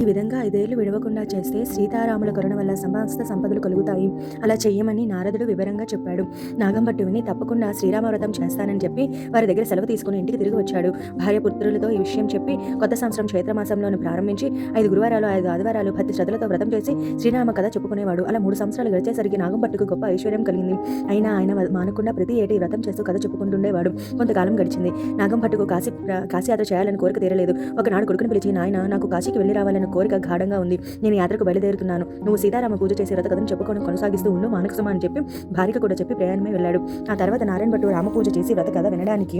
ఈ విధంగా ఐదేళ్ళు విడవకుండా చేస్తే సీతారాముల కరుణ వల్ల సమస్త సంపదలు కలుగుతాయి. అలా చెయ్యమని నారదుడు వివరంగా చెప్పాడు. నాగంపట్టు విని తప్పకుండా శ్రీరామ వ్రతం చేస్తానని చెప్పి వారి దగ్గర సెలవు తీసుకుని ఇంటికి తిరిగి వచ్చాడు. భార్య పుత్రులతో ఈ విషయం చెప్పి కొత్త సంవత్సరం చైత్రమాసంలోని ప్రారంభించి ఐదు గురువారాలు ఐదు ఆదివారాలు భక్తి శ్రద్ధలతో వ్రతం చేసి శ్రీరామ కథ చెప్పుకునేవాడు. అలా మూడు సంవత్సరాలు గడిచేసరికి నాగంపట్టుకు గొప్ప ఐశ్వర్యం కలిగింది. అయినా ఆయన మానకుండా ప్రతి ఏటి వ్రతం చేస్తూ కథ చెప్పుకుంటుండేవాడు. కొంతకాలం గడిచింది. నాగంపట్టుకు కాశీ కాశీయాత్ర చేయాలని కోరిక తీరలేదు. ఒకనాడు కొడుకుని పిలిచి నాయన నాకు కాశీకి వెళ్ళి రావాలని కోరిక గాఢంగా ఉంది. నేను యాత్రకు బయలుదేరుతున్నాను. నువ్వు సీతారామ పూజ చేసి వ్రత కథను చెప్పుకొని కొనసాగిస్తూ ఉండు మానకసమా అని చెప్పి భార్యకు కూడా చెప్పి ప్రయాణమే వెళ్ళాడు. ఆ తర్వాత నారాయణ భట్టు రామ పూజ చేసి వ్రత కథ వినడానికి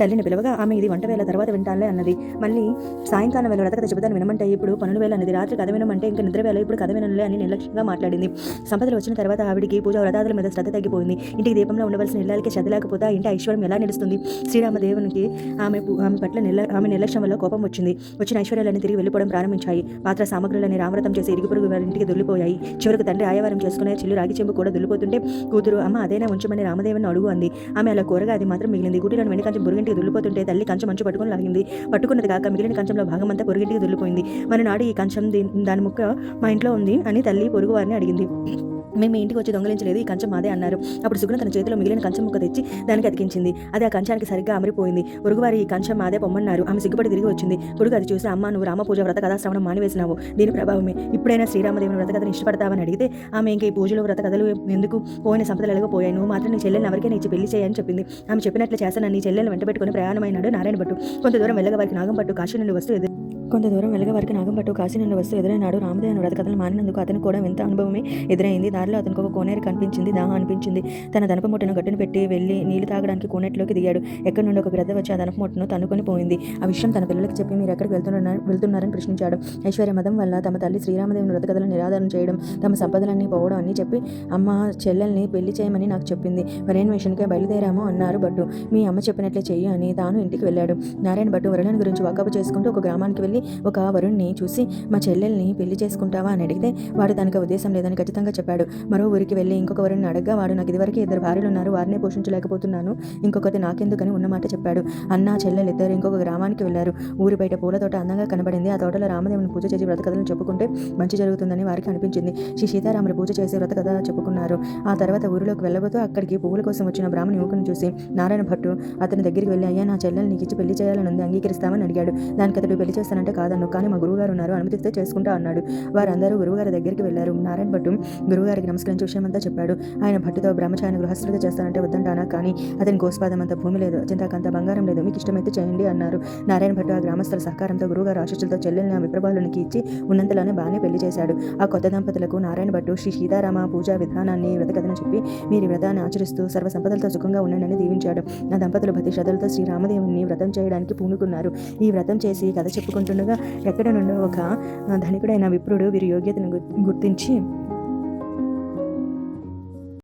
తల్లిని పిలవగా ఆమె ఇది వంట వేళ తర్వాత వింటానులే అన్నది. మళ్ళీ సాయంకాలం వేళ వ్రత కథ చెబుతాను వినమంటే ఇప్పుడు పనుల వేళ అన్నది. రాత్రి కథ వినమంటే ఇంకా నిద్ర వేళ ఇప్పుడు కథ వినలే అని నిర్లక్ష్యంగా మాట్లాడింది. సంపదలు వచ్చిన తర్వాత ఆవిడికి పూజ వ్రతాదుల మీద శ్రద్ధ తగ్గిపోయింది. ఇంటికి దీపంలో ఉండవలసిన ఇళ్ళకి శ్రద్ధ లేకపోతే ఇంటి ఐశ్వర్యం ఎలా నిలుస్తుంది? శ్రీరామదేవునికి ఆమె ఆమె పట్ల నిర్ల ఆమె నిర్లక్ష్యం వల్ల కోపం వచ్చింది. వచ్చిన ఐశ్వర్యాలన్నీ తిరిగి వెళ్ళిపోవడం ప్రారంభించాయి. పాత్ర సామగ్రులని రామరతం చేసి ఇరుగు పొరుగు వారి ఇంటికి దొల్లిపోయాయి చివరకు తండ్రి ఆయావారం చేసుకునే చిల్లు రాగి చెంబు కూడా దొల్లిపోతుంటే కూతురు అమ్మ అదైనా ఉంచమని రామదేవన్ అడుగు అంది. ఆమె అలా కూరగా అది మాత్రం మిగిలింది. గుడిలోని వెండి కంచం పొరుగింటికి దొల్లిపోతుంటే తల్లి కంచం మంచు పట్టుకొని లాగింది. పట్టుకున్నది కాక మిగిలిన కంచంలో భాగం అంతా పొరుగింటికి దొల్లిపోయింది మన నాడు ఈ కంచం దాని ముక్క మా ఇంట్లో ఉంది అని తల్లి పొరుగు వారిని అడిగింది. మేము మీ ఇంటికి వచ్చి దొంగలించలేదు ఈ కంచం మాదే అన్నారు. అప్పుడు సుగుణ తన చేతిలో మిగిలిన కంచం ముక్క తెచ్చి దానికి అతికించింది. అది ఆ కంచానికి సరిగ్గా అమరిపోయింది. పొరుగువారి ఈ కంచం మాదే పొమ్మన్నారు. ఆమె సిగ్గుపడి తిరిగి వచ్చింది. కొడుకు అది చూసి అమ్మ నువ్వు రామ పూజ వ్రత కథాశ్రవణం మానివేసినావు. దీని ప్రభావమే. ఇప్పుడైనా శ్రీరామదేవుని వ్రత కథను ఇష్టపడతావని అడిగితే ఆమె ఇంకా ఈ పూజలు వ్రత కథలు ఎందుకు? పోయిన సంపదలు ఎలాగపోయాయి నువ్వు మాత్రం నీ చెల్లెల్ని ఎవరికైనా ఇచ్చి పెళ్ళి చేయని చెప్పింది. ఆమె చెప్పినట్లు చేస్తానని నీ చెల్లెల్ని వెంట పెట్టుకుని ప్రయాణమైనాడు నారాయణ భట్టు. కొంత దూరం వెళ్ళగా వారికి నాగం పట్టు కాశీ నుండి వస్తూ ఎదురు కొంత దూరం వెళ్ళగా వారికి నాగంపట్టు కాశీ నుండి వస్తూ ఎదురైనాడు. రామదేవుని వ్రత కథలు మానినందుకు అతను కూడా వింత అనుభవమే ఎదురైంది. దారిలో అతనికి ఒక కోనేరు కనిపించింది. దాహం అనిపించింది. తన దనప ముట్టను గట్టును పెట్టి వెళ్ళి నీళ్ళు తాగడానికి కోనేటిలోకి దిగాడు. ఎక్కడి నుండి ఒక గ్రద్ద వచ్చి ఆ దనప ముట్టను తన్నుకొని పోయింది. ఆ విషయం తన పిల్లలకి చెప్పి మీరు ఎక్కడికి వెళ్తున్నారు వెళ్తున్నారని ప్రశ్నించాడు. ఐశ్వర్య మదం వల్ల తమ తల్లి శ్రీరామదేవుని వ్రతకథలను నిరాధారణ చేయడం తమ సంపదలన్నీ పోవడం అని చెప్పి అమ్మ చెల్లెల్ని పెళ్ళి చేయమని నాకు చెప్పింది. వరేణ్వేషన్కే బయలుదేరాము అన్నారు భట్టు. మీ అమ్మ చెప్పినట్లే చెయ్యి అని తాను ఇంటికి వెళ్ళాడు. నారాయణ భట్టు వరణాన్ని గురించి వాకపు చేసుకుంటూ ఒక గ్రామానికి వెళ్ళి ఒక వరుణ్ణి చూసి మా చెల్లెల్ని పెళ్ళి చేసుకుంటావా? అని అడిగితే వాడు దానికి ఉద్దేశం లేదని ఖచ్చితంగా చెప్పాడు. మరో ఊరికి వెళ్ళి ఇంకొక వరుణ్ణి అడగ్గా వాడు నాకు ఇదివరకు ఇద్దరు భార్యలు ఉన్నారు వారినే పోషించలేకపోతున్నాను. ఇంకొకటి నాకెందుకని ఉన్నమాట చెప్పాడు. అన్న చెల్లెలు ఇద్దరు ఇంకొక గ్రామానికి వెళ్ళారు. ఊరి బయట పూల తోట అందంగా కనబడింది. ఆ తోటలో రామదేవుని పూజ చేసి వ్రత కథలను చెప్పుకుంటే మంచి జరుగుతుందని వారికి అనిపించింది. శ్రీ సీతారాములు పూజ చేసి వ్రత కథ చెప్పుకున్నారు. ఆ తర్వాత ఊరిలోకి వెళ్ళబోతూ అక్కడికి పువ్వుల కోసం వచ్చిన బ్రాహ్మణ యువకుని చూసి నారాయణ భట్టు అతని దగ్గరికి వెళ్ళి అయ్యా నా చెల్లెల్ని నీకు ఇచ్చి పెళ్ళి చేయాలని ఉంది అంగీకరిస్తామని అడిగాడు. దానికి అతడు పెళ్ళి చేస్తానంటే కాదన్ను కానీ మా గురువుగారు ఉన్నారు. అనుమతిస్తే చేసుకుంటా అన్నాడు. వారందరూ గురువుగారి దగ్గరికి వెళ్ళారు. నారాయణ భట్టు గురువుగారికి నమస్కరించి విషయమంతా చెప్పాడు. ఆయన భట్టుతో బ్రహ్మచారిని గృహస్థుడిగా చేస్తానంటే వద్దంటానా? కానీ అతని గోస్పాదం అంత భూమి లేదు. చింతాకంత బంగారం లేదు. మీకు ఇష్టమైతే చేయండి అన్నారు. నారాయణ భట్టు ఆ గ్రామస్తుల సహకారంతో గురువుగారు ఆశీస్సులతో చెల్లెల్ని ఆ విప్రబాలునికి ఇచ్చి ఉన్నంతలోనే బాగానే పెళ్ళి చేశాడు. ఆ కొత్త దంపతులకు నారాయణ భట్టు శ్రీ సీతారామ పూజా విధానాన్ని వ్రతకథను చెప్పి మీరు వ్రతాన్ని ఆచరిస్తూ సర్వ సంపదలతో సుఖంగా ఉండండి దీవించాడు. ఆ దంపతులు భక్తి శ్రద్ధలతో శ్రీరామదేవుని వ్రతం చేయడానికి పూనుకున్నారు. ఈ వ్రతం చేసి కథ చెప్పుకుంటుండగా ఎక్కడ నుండో ఒక ధనికుడైన విప్రుడు వీరి యోగ్యతను గుర్తించి